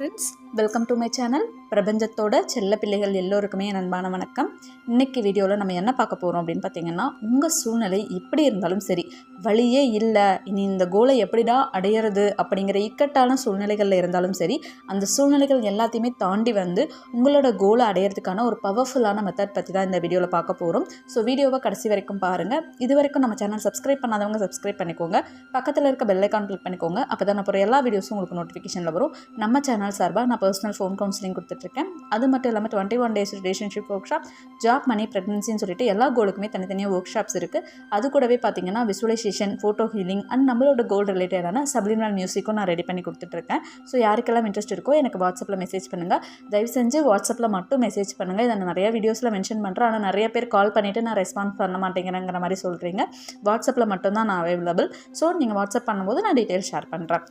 Friends welcome to my channel பிரபஞ்சத்தோட செல்ல பிள்ளைகள் எல்லோருக்குமே என் அன்பான வணக்கம். இன்னைக்கு வீடியோவில் நம்ம என்ன பார்க்க போகிறோம் அப்படின்னு பார்த்தீங்கன்னா உங்கள் சூழ்நிலை எப்படி இருந்தாலும் சரி வழியே இல்லை இனி இந்த கோலை எப்படிடா அடையிறது அப்படிங்கிற இக்கட்டான சூழ்நிலைகளில் இருந்தாலும் சரி அந்த சூழ்நிலைகள் எல்லாத்தையுமே தாண்டி வந்து உங்களோட கோலை அடையிறதுக்கான ஒரு பவர்ஃபுல்லான மெத்தட் பற்றி தான் இந்த வீடியோவில் பார்க்க போகிறோம் ஸோ வீடியோவை கடைசி வரைக்கும் பாருங்கள் இது வரைக்கும் நம்ம சேனல் சப்ஸ்கிரைப் பண்ணாதவங்க சப்ஸ்கிரைப் பண்ணிக்கோங்க. பக்கத்தில் இருக்க பெல் ஐக்கான் கிளிக் பண்ணிக்கோங்க. அப்போ தான் நான் அப்புறம் எல்லா வீடியோஸும் உங்களுக்கு நோட்டிஃபிகேஷனில் வரும். நம்ம சேனல் சார்பாக நான் பர்சனல் ஃபோன் கவுன்சிலிங் கொடுத்துட்ருக்கேன் அது மட்டும் இல்லாமல் twenty one days relationship workshop job money ப்ரெக்னன்சின்னு சொல்லிட்டு எல்லா கோலுக்குமே தனித்தனியாக ஒர்க் ஷாப்ஸ் இருக்குது அது கூடவே பார்த்தீங்கன்னா விசுவலைசேஷன் ஃபோட்டோ ஹீலிங் அண்ட் நம்மளோட கோல் ரிலேட்டடான சப்ளிமினல் மியூசிக்கும் நான் ரெடி பண்ணி கொடுத்துட்ருக்கேன் ஸோ யாருக்கெல்லாம் இன்ட்ரெஸ்ட் இருக்கோ எனக்கு வாட்ஸ்அப்பில் மெசேஜ் பண்ணுங்கள் தயவு செஞ்சு வாட்ஸ்அப்பில் மட்டும் மெசேஜ் பண்ணுங்கள் இதை நான் நிறைய வீடியோஸில் மென்ஷன் பண்ணுறேன் ஆனால் நிறைய பேர் கால் பண்ணிவிட்டு நான் ரெஸ்பான்ஸ் பண்ண மாட்டேங்கிறேங்கிற மாதிரி சொல்கிறீங்க வாட்ஸ்அப்பில் மட்டும்தான் நான் அவைலபிள் ஸோ நீங்கள் வாட்ஸ்அப் பண்ணும்போது நான் டீட்டெயில் ஷேர் பண்ணுறேன்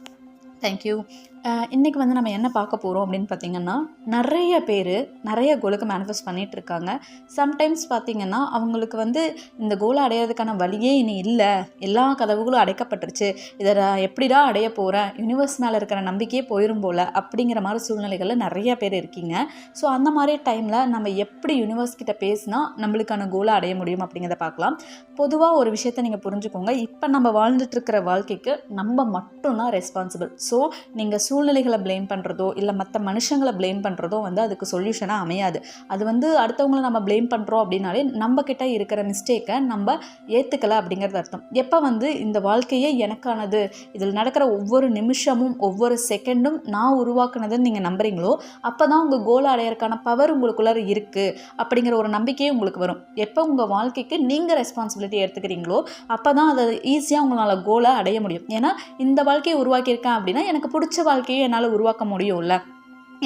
தேங்க்யூ இன்றைக்கி வந்து நம்ம என்ன பார்க்க போகிறோம் அப்படின்னு பார்த்தீங்கன்னா நிறைய பேர் நிறைய கோலுக்கு மேனிஃபெஸ்ட் பண்ணிகிட்டு இருக்காங்க. சம்டைம்ஸ் பார்த்தீங்கன்னா அவங்களுக்கு வந்து இந்த கோலை அடையிறதுக்கான வழியே இனி இல்லை. எல்லா கதவுகளும் அடைக்கப்பட்டுருச்சு. இதை நான் எப்படிடா அடைய போகிறேன் யூனிவர்ஸ் மேலே இருக்கிற நம்பிக்கையே போயிடும் போல் அப்படிங்கிற மாதிரி சூழ்நிலைகளில் நிறைய பேர் இருக்கீங்க. ஸோ அந்த மாதிரி டைமில் நம்ம எப்படி யூனிவர்ஸ் கிட்ட பேசினா நம்மளுக்கான கோலை அடைய முடியும் அப்படிங்கிறத பார்க்கலாம். பொதுவாக ஒரு விஷயத்தை நீங்கள் புரிஞ்சுக்கோங்க. இப்போ நம்ம வாழ்ந்துட்டுருக்கிற வாழ்க்கைக்கு நம்ம மட்டும்தான் ரெஸ்பான்சிபிள் ஸோ நீங்கள் சூழ்நிலைகளை ப்ளேம் பண்ணுறதோ இல்லை மற்ற மனுஷங்களை ப்ளேம் பண்ணுறதோ வந்து அதுக்கு சொல்யூஷனாக அமையாது. அது வந்து அடுத்தவங்களை நம்ம ப்ளேம் பண்ணுறோம் அப்படின்னாலே நம்ம இருக்கிற மிஸ்டேக்கை நம்ம ஏற்றுக்கலை அப்படிங்கிறது அர்த்தம். எப்போ வந்து இந்த வாழ்க்கையே எனக்கானது இதில் நடக்கிற ஒவ்வொரு நிமிஷமும் ஒவ்வொரு செகண்டும் நான் உருவாக்குனதுன்னு நீங்கள் நம்புறீங்களோ அப்போ தான் உங்கள் கோலை அடையறதுக்கான பவர் உங்களுக்குள்ளே இருக்குது அப்படிங்கிற ஒரு நம்பிக்கையே உங்களுக்கு வரும். எப்போ உங்கள் வாழ்க்கைக்கு நீங்கள் ரெஸ்பான்சிபிலிட்டி எடுத்துக்கிறீங்களோ அப்போ தான் அதை ஈஸியாக உங்களால் கோலை அடைய முடியும். ஏன்னா இந்த வாழ்க்கையை உருவாக்கியிருக்கேன் அப்படின்னா எனக்கு பிடிச்ச வாழ்க்கை வாழ்க்கையும் என்னால் உருவாக்க முடியும்ல?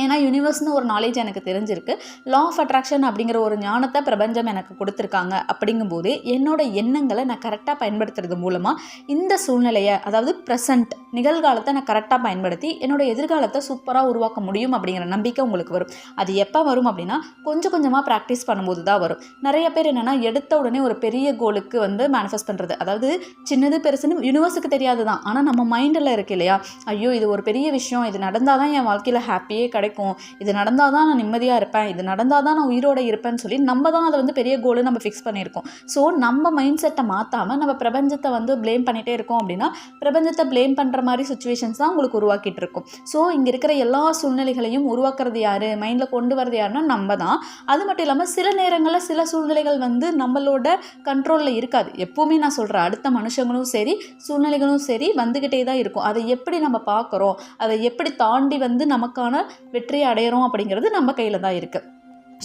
ஏன்னா யூனிவர்ஸ்னு ஒரு நாலேஜ் எனக்கு தெரிஞ்சிருக்கு. லா ஆஃப் அட்ராக்ஷன் அப்படிங்கிற ஒரு ஞானத்தை பிரபஞ்சம் எனக்கு கொடுத்துருக்காங்க அப்படிங்கும்போது என்னோட எண்ணங்களை நான் கரெக்டாக பயன்படுத்துறது மூலமாக இந்த சூழ்நிலையை அதாவது ப்ரெசண்ட் நிகழ்காலத்தை நான் கரெக்டாக பயன்படுத்தி என்னோட எதிர்காலத்தை சூப்பராக உருவாக்க முடியும் அப்படிங்கிற நம்பிக்கை உங்களுக்கு வரும். அது எப்போ வரும் அப்படின்னா கொஞ்சம் கொஞ்சமாக ப்ராக்டிஸ் பண்ணும்போது தான் வரும். நிறைய பேர் என்னென்னா எடுத்த உடனே ஒரு பெரிய கோலுக்கு வந்து மேனிஃபெஸ்ட் பண்ணுறது அதாவது சின்னது பெருசுன்னு யூனிவர்ஸுக்கு தெரியாது தான் ஆனால் நம்ம மைண்டில் இருக்கு இல்லையா? ஐயோ இது ஒரு பெரிய விஷயம். இது நடந்தால் தான் என் வாழ்க்கையில் ஹாப்பியே கிடையாது கிடைக்கும். இது நடந்தால் தான் நான் நிம்மதியாக இருப்பேன். இது நடந்தால் தான் நான் உயிரோட இருப்பேன்னு சொல்லி நம்ம தான் அதை வந்து பெரிய கோலு நம்ம ஃபிக்ஸ் பண்ணியிருக்கோம். ஸோ நம்ம மைண்ட் செட்டை மாற்றாமல் நம்ம பிரபஞ்சத்தை வந்து ப்ளேம் பண்ணிகிட்டே இருக்கோம் அப்படின்னா பிரபஞ்சத்தை ப்ளேம் பண்ணுற மாதிரி சுச்சுவேஷன்ஸ் தான் உங்களுக்கு உருவாக்கிட்டு இருக்கும். ஸோ இங்கே இருக்கிற எல்லா சூழ்நிலைகளையும் உருவாக்குறது யார்? மைண்டில் கொண்டு வரது யாருன்னா நம்ம தான். அது மட்டும் இல்லாமல் சில நேரங்களில் சில சூழ்நிலைகள் வந்து நம்மளோட கண்ட்ரோலில் இருக்காது. எப்போவுமே நான் சொல்கிறேன் அடுத்த மனுஷங்களும் சரி சூழ்நிலைகளும் சரி வந்துக்கிட்டே தான் இருக்கும். அதை எப்படி நம்ம பார்க்குறோம்? அதை எப்படி தாண்டி வந்து நமக்கான வெற்றியை அடையிறோம் அப்படிங்கிறது நம்ம கையில் தான் இருக்குது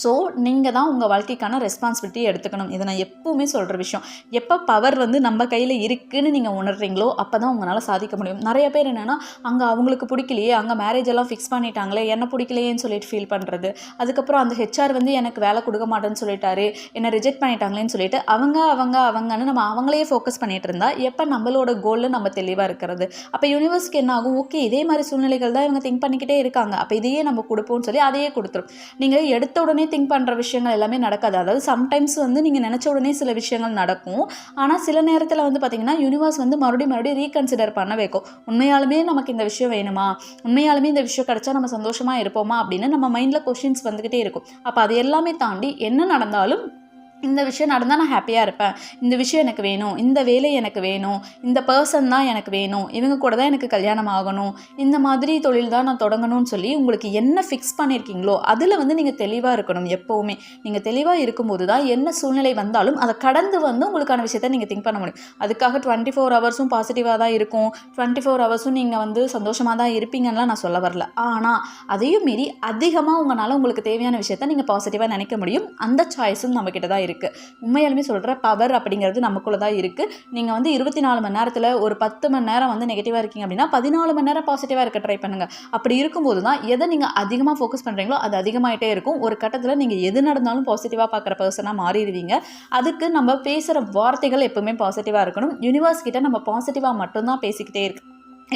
ஸோ நீங்கள் தான் உங்கள் வாழ்க்கைக்கான ரெஸ்பான்சிபிலிட்டி எடுத்துக்கணும். இதை நான் எப்பவுமே சொல்கிற விஷயம். எப்போ பவர் வந்து நம்ம கையில் இருக்குதுன்னு நீங்கள் உணர்றீங்களோ அப்போ தான் உங்களால் சாதிக்க முடியும். நிறைய பேர் என்னென்னா அங்கே அவங்களுக்கு பிடிக்கலையே அங்கே மேரேஜ் எல்லாம் ஃபிக்ஸ் பண்ணிட்டாங்களே என்ன பிடிக்கலையேன்னு சொல்லிட்டு ஃபீல் பண்ணுறது அதுக்கப்புறம் அந்த ஹெச்ஆர் வந்து எனக்கு வேலை கொடுக்க மாட்டேன்னு சொல்லிட்டாரு என்னை ரிஜெக்ட் பண்ணிட்டாங்களேன்னு சொல்லிட்டு அவங்க அவங்க அவங்கன்னு நம்ம அவங்களையே ஃபோக்கஸ் பண்ணிட்டு இருந்தால் எப்போ நம்மளோட கோலில் நம்ம தெளிவாக இருக்கிறது? அப்போ யூனிவர்ஸ்க்கு என்ன ஆகும்? ஓகே இதே மாதிரி சூழ்நிலைகள் தான் இவங்க திங்க் பண்ணிக்கிட்டே இருக்காங்க. அப்போ இதையே நம்ம கொடுப்போம்னு சொல்லி அதையே கொடுத்துரும். நீங்கள் எடுத்த உடனே திங்க் பண்ணுற விஷயங்கள் எல்லாமே நடக்காது. அதாவது சம்டைம்ஸ் வந்து நீங்கள் நினச்ச உடனே சில விஷயங்கள் நடக்கும். ஆனால் சில நேரத்தில் வந்து பார்த்திங்கன்னா யூனிவர்ஸ் வந்து மறுபடியும் மறுபடியும் ரீகன்சிடர் பண்ண வைக்கும். உண்மையாலுமே நமக்கு இந்த விஷயம் வேணுமா? உண்மையாலுமே இந்த விஷயம் கிடச்சா நம்ம சந்தோஷமாக இருப்போமா? அப்படின்னு நம்ம மைண்டில் கொஷின்ஸ் வந்துக்கிட்டே இருக்கும். அப்போ அது எல்லாமே தாண்டி என்ன நடந்தாலும் இந்த விஷயம் நடந்தால் நான் ஹாப்பியாக இருப்பேன். இந்த விஷயம் எனக்கு வேணும். இந்த வேலை எனக்கு வேணும். இந்த பர்சன் தான் எனக்கு வேணும். இவங்க கூட தான் எனக்கு கல்யாணம் ஆகணும். இந்த மாதிரி தொழில் தான் நான் தொடங்கணும்னு சொல்லி உங்களுக்கு என்ன ஃபிக்ஸ் பண்ணியிருக்கீங்களோ அதில் வந்து நீங்கள் தெளிவாக இருக்கணும் எப்போவுமே. நீங்கள் தெளிவாக இருக்கும்போது தான் என்ன சூழ்நிலை வந்தாலும் அதை கடந்து வந்து உங்களுக்கான விஷயத்தை நீங்கள் திங்க் பண்ண முடியும். அதுக்காக டுவெண்ட்டி ஃபோர் ஹவர்ஸும் பாசிட்டிவாக தான் இருக்கும். டுவெண்ட்டி ஃபோர் ஹவர்ஸும் நீங்கள் வந்து சந்தோஷமாக தான் இருப்பீங்கன்னுலாம் நான் சொல்ல வரல. ஆனால் அதையும் மீறி அதிகமாக உங்களால் உங்களுக்கு தேவையான விஷயத்த நீங்கள் பாசிட்டிவாக நினைக்க முடியும். அந்த சாய்ஸும் நம்மக்கிட்ட தான் இருக்குது உண்மையாலுமே சொல்கிற பவர் அப்படிங்கிறது நமக்குள்ளே தான் இருக்குது நீங்கள் வந்து இருபத்தி நாலு மணி நேரத்தில் ஒரு பத்து மணி நேரம் வந்து நெகட்டிவாக இருக்கீங்க அப்படின்னா பதினாலு மணி நேரம் பாசிட்டிவாக இருக்க ட்ரை பண்ணுங்கள் அப்படி இருக்கும்போது தான் எதை நீங்கள் அதிகமாக ஃபோக்கஸ் பண்ணுறீங்களோ அது அதிகமாகிட்டே இருக்கும். ஒரு கட்டத்தில் நீங்கள் எது நடந்தாலும் பாசிட்டிவாக பார்க்குற பர்சனாக மாறிடுவீங்க. அதுக்கு நம்ம பேசுகிற வார்த்தைகள் எப்பவுமே பாசிட்டிவாக இருக்கணும். யூனிவர்ஸ் கிட்ட நம்ம பாசிட்டிவாக மட்டும்தான் பேசிக்கிட்டே இருக்கு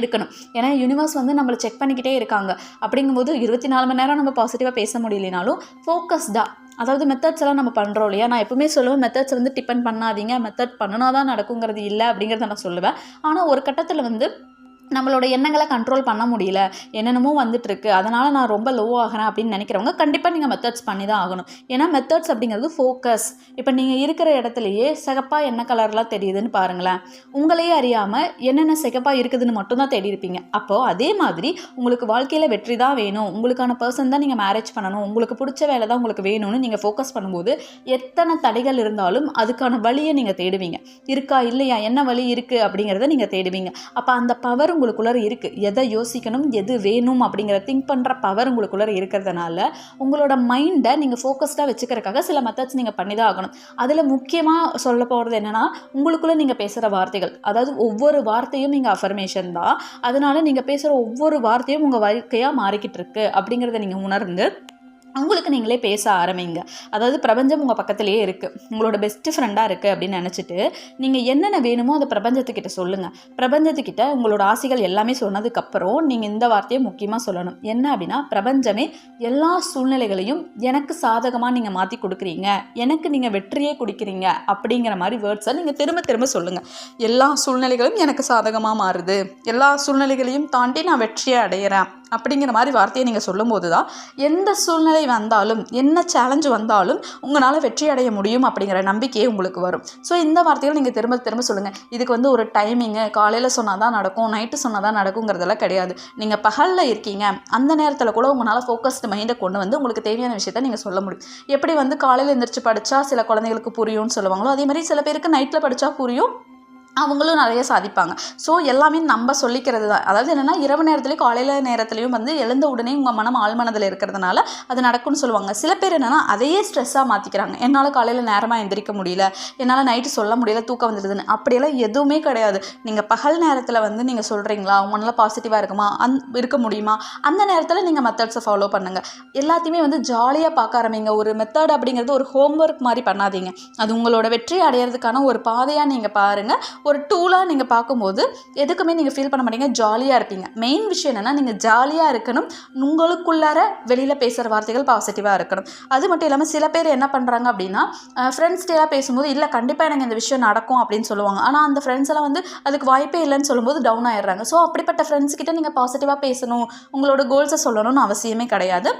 இருக்கணும். ஏன்னா யூனிவர்ஸ் வந்து நம்மளை செக் பண்ணிக்கிட்டே இருக்காங்க. அப்படிங்கும்போது இருபத்தி நாலு மணி நேரம் நம்ம பாசிட்டிவாக பேச முடியலனாலும் ஃபோக்கஸ்டாக அதாவது மெத்தட்ஸ் எல்லாம் நம்ம பண்ணுறோம் இல்லையா? நான் எப்பவுமே சொல்லுவேன் மெத்தட்ஸ் வந்து டிபெண்ட் பண்ணாதீங்க மெத்தட் பண்ணினா தான் நடக்குங்கிறது இல்லை அப்படிங்கிறத நான் சொல்லுவேன். ஆனால் ஒரு கட்டத்தில் வந்து நம்மளோட எண்ணங்களை கண்ட்ரோல் பண்ண முடியல. என்னென்னமோ வந்துட்டுருக்கு. அதனால் நான் ரொம்ப லோ ஆகிறேன் அப்படின்னு நினைக்கிறவங்க கண்டிப்பாக நீங்கள் மெத்தட்ஸ் பண்ணி தான் ஆகணும். ஏன்னா மெத்தட்ஸ் அப்படிங்கிறது ஃபோக்கஸ் இப்போ நீங்கள் இருக்கிற இடத்துலையே சிகப்பாக என்ன கலர்லாம் தெரியுதுன்னு பாருங்களேன். உங்களையே அறியாமல் என்னென்ன சிகப்பாக இருக்குதுன்னு மட்டும்தான் தேடி இருப்பீங்க அப்போது அதே மாதிரி உங்களுக்கு வாழ்க்கையில் வெற்றி தான் வேணும். உங்களுக்கான பர்சன் தான் நீங்கள் மேரேஜ் பண்ணணும். உங்களுக்கு பிடிச்ச வேலை தான் உங்களுக்கு வேணும்னு நீங்கள் ஃபோக்கஸ் பண்ணும்போது எத்தனை தடைகள் இருந்தாலும் அதுக்கான வழியை நீங்கள் தேடுவீங்க. இருக்கா இல்லையா? என்ன வழி இருக்குது அப்படிங்கிறத நீங்கள் தேடுவீங்க. அப்போ அந்த பவர் உங்களுக்குள்ளே இருக்குது எதை யோசிக்கணும் எது வேணும் அப்படிங்கிற திங்க் பண்ணுற பவர் உங்களுக்குள்ளே இருக்கிறதுனால உங்களோட மைண்டை நீங்கள் ஃபோக்கஸ்டாக வச்சுக்கிறக்காக சில மெத்தட்ஸ் நீங்கள் பண்ணி தான் ஆகணும். அதில் முக்கியமாக சொல்ல போகிறது என்னென்னா உங்களுக்குள்ளே நீங்கள் பேசுகிற வார்த்தைகள். அதாவது ஒவ்வொரு வார்த்தையும் நீங்கள் அஃபர்மேஷன் தான். அதனால் நீங்கள் பேசுகிற ஒவ்வொரு வார்த்தையும் உங்கள் வாழ்க்கையாக மாறிக்கிட்டு இருக்கு அப்படிங்கிறத நீங்கள் உணர்ந்து உங்களுக்கு நீங்களே பேச ஆரம்பிங்க. அதாவது பிரபஞ்சம் உங்கள் பக்கத்துலேயே இருக்குது உங்களோட பெஸ்ட்டு ஃப்ரெண்டாக இருக்குது அப்படின்னு நினச்சிட்டு நீங்கள் என்னென்ன வேணுமோ அதை பிரபஞ்சத்துக்கிட்ட சொல்லுங்கள் பிரபஞ்சத்துக்கிட்ட உங்களோட ஆசைகள் எல்லாமே சொன்னதுக்கப்புறம் நீங்கள் இந்த வார்த்தையை முக்கியமாக சொல்லணும். என்ன அப்படின்னா பிரபஞ்சமே எல்லா சூழ்நிலைகளையும் எனக்கு சாதகமாக நீங்கள் மாற்றி கொடுக்குறீங்க. எனக்கு நீங்கள் வெற்றியே கொடுக்குறீங்க அப்படிங்கிற மாதிரி வேர்ட்ஸை நீங்கள் திரும்ப திரும்ப சொல்லுங்கள் எல்லா சூழ்நிலைகளும் எனக்கு சாதகமாக மாறுது. எல்லா சூழ்நிலைகளையும் தாண்டி நான் வெற்றியை அடையிறேன் அப்படிங்கிற மாதிரி வார்த்தையை நீங்கள் சொல்லும்போது தான் எந்த சூழ்நிலை வந்தாலும் என்ன சேலஞ்சு வந்தாலும் உங்களால் வெற்றி அடைய முடியும் அப்படிங்கிற நம்பிக்கையே உங்களுக்கு வரும். ஸோ இந்த வார்த்தைகள் நீங்கள் திரும்ப திரும்ப சொல்லுங்கள் இதுக்கு வந்து ஒரு டைமிங்கு காலையில் சொன்னால் தான் நடக்கும் நைட்டு சொன்னால் தான் நடக்குங்கிறதெல்லாம் கிடையாது. நீங்கள் பகலில் இருக்கீங்க அந்த நேரத்தில் கூட உங்களால் ஃபோக்கஸ்டு மைண்டை கொண்டு வந்து உங்களுக்கு தேவையான விஷயத்த நீங்கள் சொல்ல முடியும். எப்படி வந்து காலையில் எந்திரிச்சு படித்தா சில குழந்தைகளுக்கு புரியும்னு சொல்லுவாங்களோ அதே மாதிரி சில பேருக்கு நைட்டில் படித்தா புரியும் அவங்களும் நிறைய சாதிப்பாங்க. ஸோ எல்லாமே நம்ம சொல்லிக்கிறது தான் அதாவது என்னென்னா இரவு நேரத்துலேயும் காலையில் நேரத்துலையும் வந்து எழுந்த உடனே உங்கள் மனம் ஆழ்மனதில் இருக்கிறதுனால அது நடக்கும்னு சொல்லுவாங்க. சில பேர் என்னென்னா அதையே ஸ்ட்ரெஸ்ஸாக மாற்றிக்கிறாங்க என்னால் காலையில் நேரமாக எந்திரிக்க முடியல. என்னால் நைட்டு சொல்ல முடியல தூக்கம் வந்துடுதுன்னு அப்படியெல்லாம் எதுவுமே கிடையாது. நீங்கள் பகல் நேரத்தில் வந்து நீங்கள் சொல்கிறீங்களா உங்களால் பாசிட்டிவாக இருக்குமா? அந் இருக்க முடியுமா? அந்த நேரத்தில் நீங்கள் மெத்தட்ஸை ஃபாலோ பண்ணுங்கள் எல்லாத்தையுமே வந்து ஜாலியாக பார்க்க ஆரம்பிங்க. ஒரு மெத்தட் அப்படிங்கிறது ஒரு ஹோம்ஒர்க் மாதிரி பண்ணாதீங்க. அது உங்களோட வெற்றி அடையிறதுக்கான ஒரு பாதையாக நீங்கள் பாருங்கள் ஒரு டூலாக நீங்கள் பார்க்கும்போது எதுக்குமே நீங்கள் ஃபீல் பண்ண மாட்டீங்க ஜாலியாக இருப்பீங்க. மெயின் விஷயம் என்னென்னா நீங்கள் ஜாலியாக இருக்கணும் உங்களுக்குள்ளார வெளியில் பேசுகிற வார்த்தைகள் பாசிட்டிவாக இருக்கணும். அது மட்டும் இல்லாமல் சில பேர் என்ன பண்ணுறாங்க அப்படின்னா ஃப்ரெண்ட்ஸ்டேலாம் பேசும்போது இல்லை கண்டிப்பாக எனக்கு இந்த விஷயம் நடக்கும் அப்படின்னு சொல்லுவாங்க. ஆனால் அந்த ஃப்ரெண்ட்ஸ் எல்லாம் வந்து அதுக்கு வாய்ப்பே இல்லைன்னு சொல்லும்போது டவுன் ஆயிடுறாங்க. ஸோ அப்படிப்பட்ட ஃப்ரெண்ட்ஸ் கிட்ட நீங்கள் பாசிட்டிவாக பேசணும் உங்களோட கோல்ஸை சொல்லணும்னு அவசியமே கிடையாது.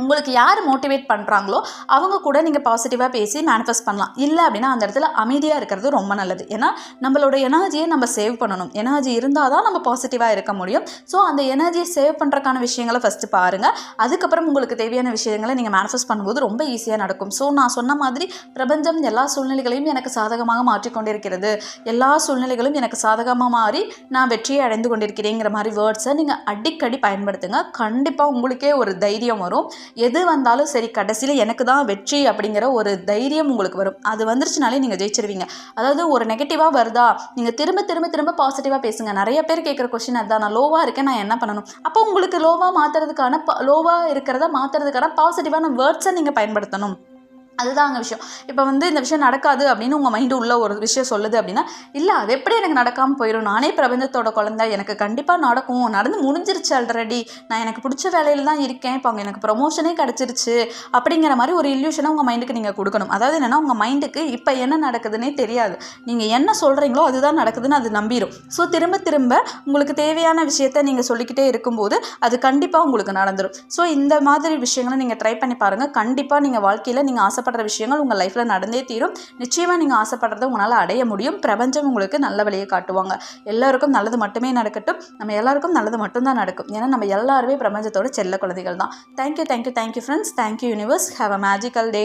உங்களுக்கு யார் மோட்டிவேட் பண்ணுறாங்களோ அவங்க கூட நீங்கள் பாசிட்டிவாக பேசி மேனிஃபெஸ்ட் பண்ணலாம். இல்லை அப்படின்னா அந்த இடத்துல அமைதியாக இருக்கிறது ரொம்ப நல்லது. ஏன்னா நம்மளோட எனர்ஜியை நம்ம சேவ் பண்ணணும். எனர்ஜி இருந்தால் தான் நம்ம பாசிட்டிவாக இருக்க முடியும். ஸோ அந்த எனர்ஜியை சேவ் பண்ணுறக்கான விஷயங்களை ஃபஸ்ட்டு பாருங்கள் அதுக்கப்புறம் உங்களுக்கு தேவையான விஷயங்களை நீங்கள் மேனிஃபெஸ்ட் பண்ணும்போது ரொம்ப ஈஸியாக நடக்கும். ஸோ நான் சொன்ன மாதிரி பிரபஞ்சம் எல்லா சூழ்நிலைகளையும் எனக்கு சாதகமாக மாற்றிக்கொண்டிருக்கிறது எல்லா சூழ்நிலைகளும் எனக்கு சாதகமாக மாறி நான் வெற்றியை அடைந்து கொண்டிருக்கிறேங்கிற மாதிரி வேர்ட்ஸை நீங்கள் அடிக்கடி பயன்படுத்துங்க. கண்டிப்பாக உங்களுக்கே ஒரு தைரியம் வரும். எது வந்தாலும் சரி கடைசியில் எனக்கு தான் வெற்றி அப்படிங்கிற ஒரு தைரியம் உங்களுக்கு வரும். அது வந்துருச்சுனாலே நீங்கள் ஜெயிச்சிருவீங்க. அதாவது ஒரு நெகட்டிவாக வருதா? நீங்கள் திரும்ப திரும்ப திரும்ப பாசிட்டிவாக பேசுங்க. நிறைய பேர் கேட்குற கொஷின் அதுதான். நான் லோவாக இருக்கேன் நான் என்ன பண்ணணும்? அப்போ உங்களுக்கு லோவாக மாற்றுறதுக்கான லோவாக இருக்கிறத மாற்றுறதுக்கான பாசிட்டிவான வேர்ட்ஸை நீங்கள் பயன்படுத்தணும். அதுதான் அங்கே விஷயம். இப்போ வந்து இந்த விஷயம் நடக்காது அப்படின்னு உங்கள் மைண்டு உள்ள ஒரு விஷயம் சொல்லுது அப்படின்னா இல்லை அது எப்படி எனக்கு நடக்காமல் போயிடும் நானே பிரபஞ்சத்தோட குழந்தை எனக்கு கண்டிப்பாக நடக்கும். நடந்து முடிஞ்சிருச்சு ஆல்ரெடி நான் எனக்கு பிடிச்ச வேலையில் தான் இருக்கேன். இப்போ அங்கே எனக்கு ப்ரொமோஷனே கிடச்சிருச்சு. அப்படிங்கிற மாதிரி ஒரு இல்யூஷனை உங்கள் மைண்டுக்கு நீங்கள் கொடுக்கணும். அதாவது என்னென்னா உங்கள் மைண்டுக்கு இப்போ என்ன நடக்குதுன்னே தெரியாது. நீங்கள் என்ன சொல்கிறீங்களோ அதுதான் நடக்குதுன்னு அது நம்பிடும் ஸோ திரும்ப திரும்ப உங்களுக்கு தேவையான விஷயத்த நீங்கள் சொல்லிக்கிட்டே இருக்கும்போது அது கண்டிப்பாக உங்களுக்கு நடந்துடும் ஸோ இந்த மாதிரி விஷயங்களை நீங்கள் ட்ரை பண்ணி பாருங்கள் கண்டிப்பாக நீங்கள் வாழ்க்கையில் நீங்கள் ஆசைப்படுற விஷயங்கள் உங்கள் லைஃப்பில் நடந்தே தீரும். நிச்சயமாக நீங்கள் ஆசைப்படுறத உங்களால் அடைய முடியும். பிரபஞ்சம் உங்களுக்கு நல்ல வழியை காட்டுவாங்க. எல்லாருக்கும் நல்லது மட்டுமே நடக்கட்டும். நம்ம எல்லாருக்கும் நல்லது மட்டும்தான் நடக்கும். ஏன்னா நம்ம எல்லாருமே பிரபஞ்சத்தோட செல்ல குழந்தைகள் தான். Thank you thank you thank you friends thank you universe have a magical day